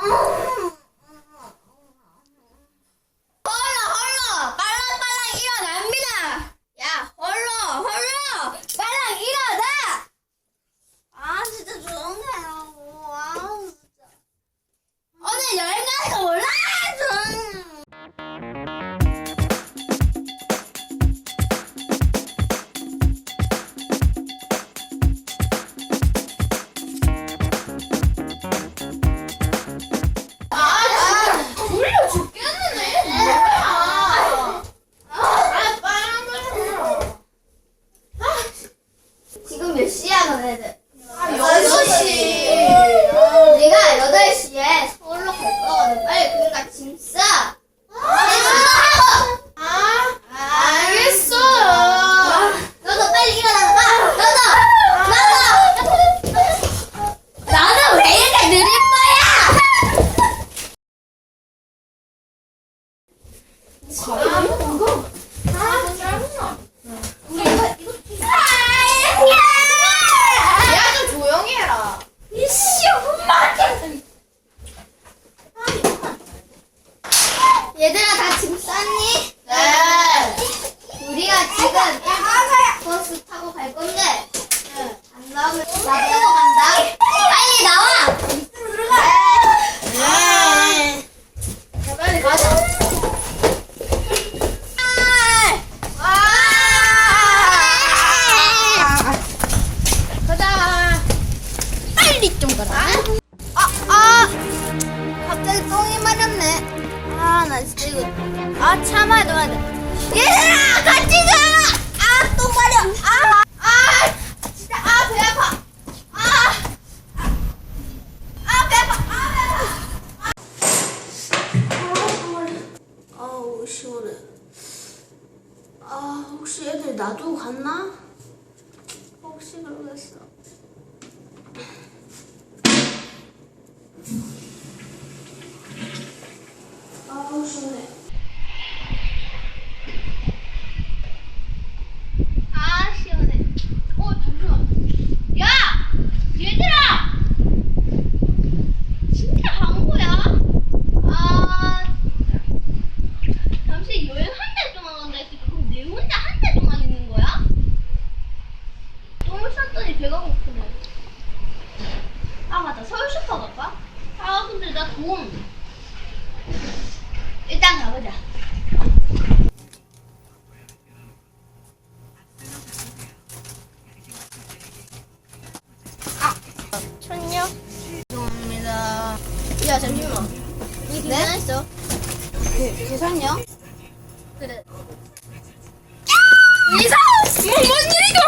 Oh! 시원해. 아, 시원해. 어, 잠시만. 야! 얘들아! 진짜 광고야? 아. 잠시 여행 한 달 동안 간다 했으니까 그럼 내 혼자 한 달 동안 있는 거야? 똥을 쌌더니 배가 고프네. 아, 맞다. 서울 슈퍼 갈까? 아, 근데 나 돈. 일단 가보자. 천요? 죄송합니다. 야, 잠시만. 이 계산했어. 네? 계산요? 그래. 이사! 뭐, 뭔 일이고?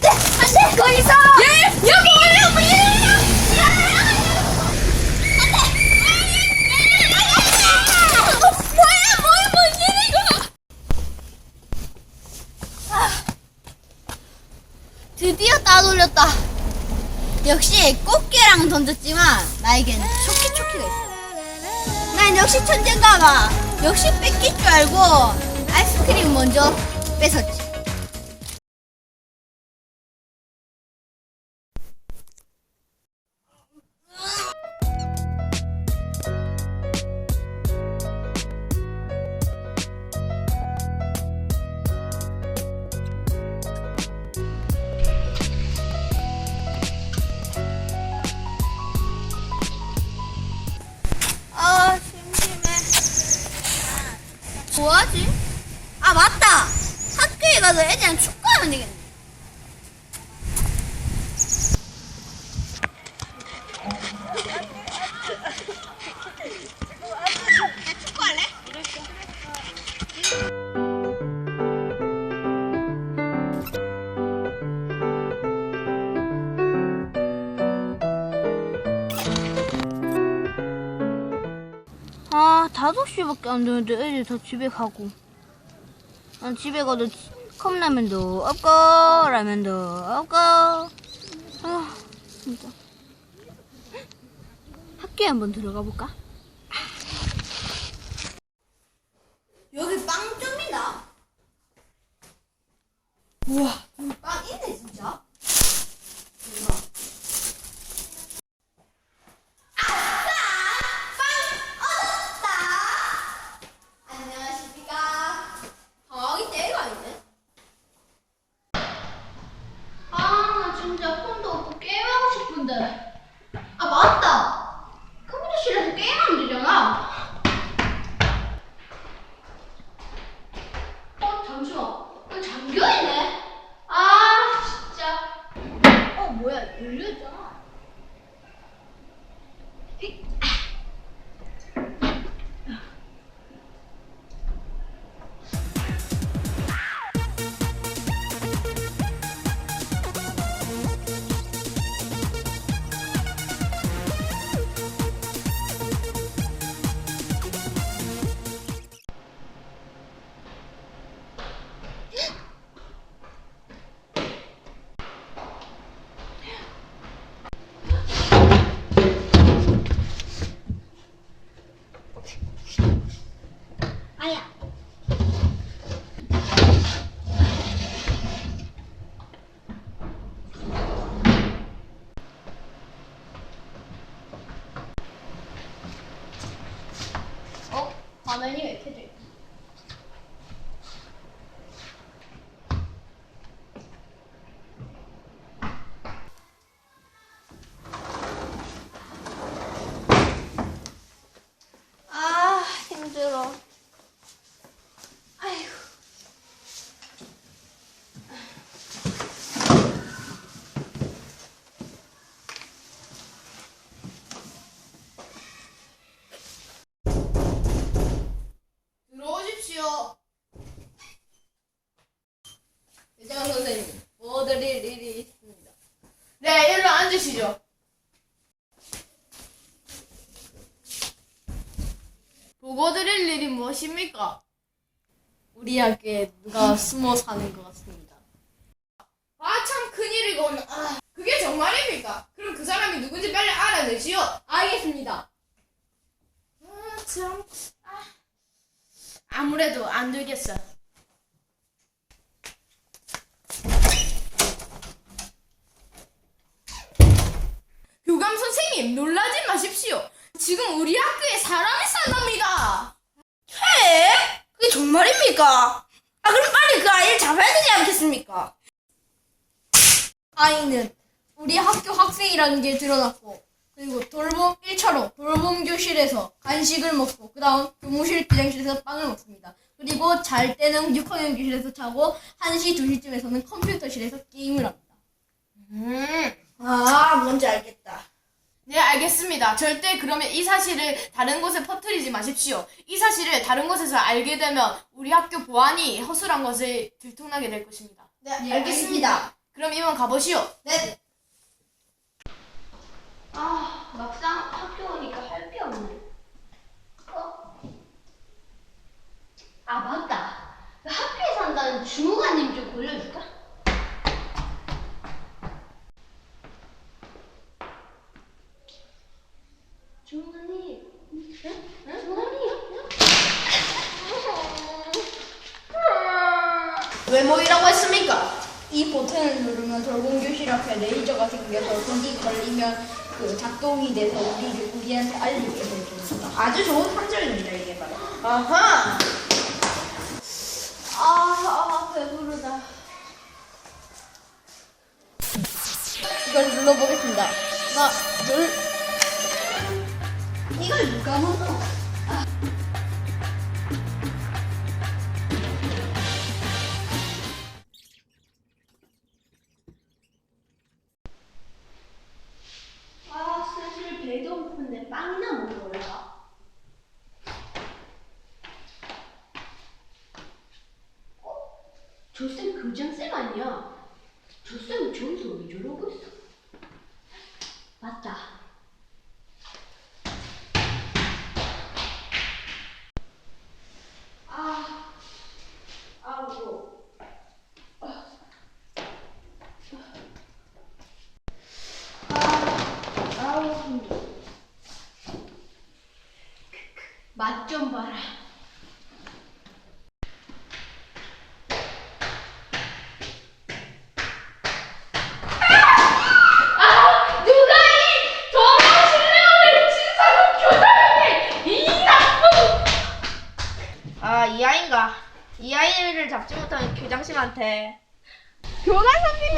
네, 안 돼! 거기서! 예! 여기! 뭔 일이야! 안 돼! 뭐야, 뭐야, 뭔 일이고! 아, 드디어 따돌렸다. 역시 꽃게랑 던졌지만 나에겐 초키초키가 있어. 난 역시 천재인가 봐. 역시 뺏길 줄 알고 아이스크림 먼저 뺏었지. 가서 애들이랑 축구하면 되겠네. 아 다섯 시밖에 안 되는데 애들 다 집에 가고. 난 집에 가도 컵라면도 없고 라면도 없고. 아 진짜. 학교에 한번 들어가 볼까? 여기 빵점이다. 우와, 빵 있네 진짜. 대박. 아싸! 열렸잖아. 아 어? 화면이 왜 켜져 있어? 아, 힘들어. 아이고. 들어오십시오. 이장 선생님, 뭐 드릴 일이 있습니다. 네, 일로 앉으시죠. 보고 무엇입니까? 우리 학교에 누가 숨어 사는 것 같습니다. 아, 참 큰일이군. 아, 그게 정말입니까? 그럼 그 사람이 누군지 빨리 알아내시오. 알겠습니다. 아, 참. 아. 아무래도 안 되겠어. 교감 선생님, 놀라지 마십시오. 지금 우리 학교에 사람이 산답니다. 에? 그게 정말입니까? 아 그럼 빨리 그 아이를 잡아야 되지 않겠습니까? 아이는 우리 학교 학생이라는 게 드러났고, 그리고 돌봄 1차로 돌봄 교실에서 간식을 먹고, 그 다음 교무실 비장실에서 빵을 먹습니다. 그리고 잘 때는 6학년 교실에서 자고, 1시, 2시쯤에서는 컴퓨터실에서 게임을 합니다. 음, 아 뭔지 알겠다. 네, 알겠습니다. 절대 그러면 이 사실을 다른 곳에 퍼뜨리지 마십시오. 이 사실을 다른 곳에서 알게 되면 우리 학교 보안이 허술한 것을 들통나게 될 것입니다. 네, 알겠습니다. 그럼 이만 가보시오. 네. 아, 막상 학교 오니까 할 게 없네. 어? 아, 맞다. 그 학교에 산다는 주무관님 좀 골라줄까? 주무관님. 응? 응? 주무관님. 왜 모이라고 했습니까? 이 버튼을 누르면 돌봄 교실 앞에 레이저가 생겨서 거기 걸리면 그 작동이 돼서 우리를 우리한테 알리게 해줍니다. 아주 좋은 탐정입니다 이게 바로. 아하. 아, 아 배부르다. 이걸 눌러보겠습니다. 하나, 둘. 이걸 누가 먹어?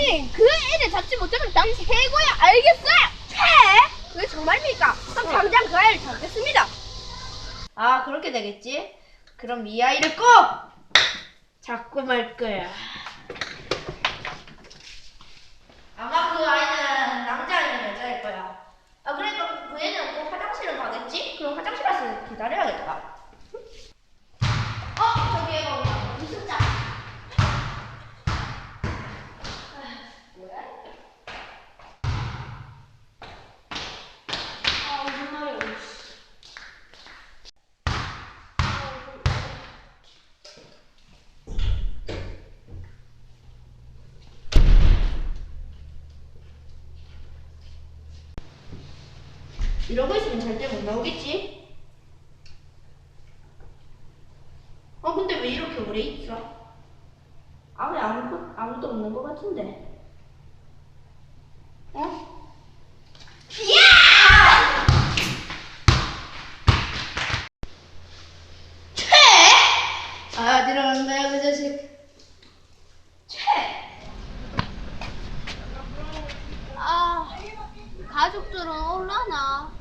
그 애를 잡지 못하면 당신 해고야 알겠어요? 해? 그게 정말입니까? 그럼 어. 당장 그 아이를 잡겠습니다 아 그렇게 되겠지? 그럼 이 아이를 꼭 잡고 말 거야 아마 그 아이는 남자아이는 여자일 거야 아 그러니까 그 애는 꼭 화장실을 가겠지? 그럼 화장실 가서 기다려야겠다 고 있으면 절대 못 나오겠지? 어 근데 왜 이렇게 오래 있어? 아왜 아무도 아무도 없는 것 같은데? 어? 아 들어간다 그 자식. 아, 가족들은 올라나?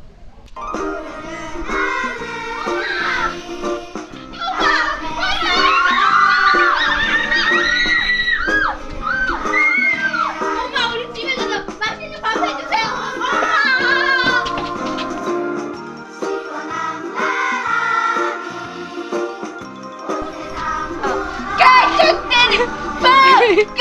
엄마, 우리 집에 가서 맛있는 밥 해주세요. 엄마! 가족들은 빨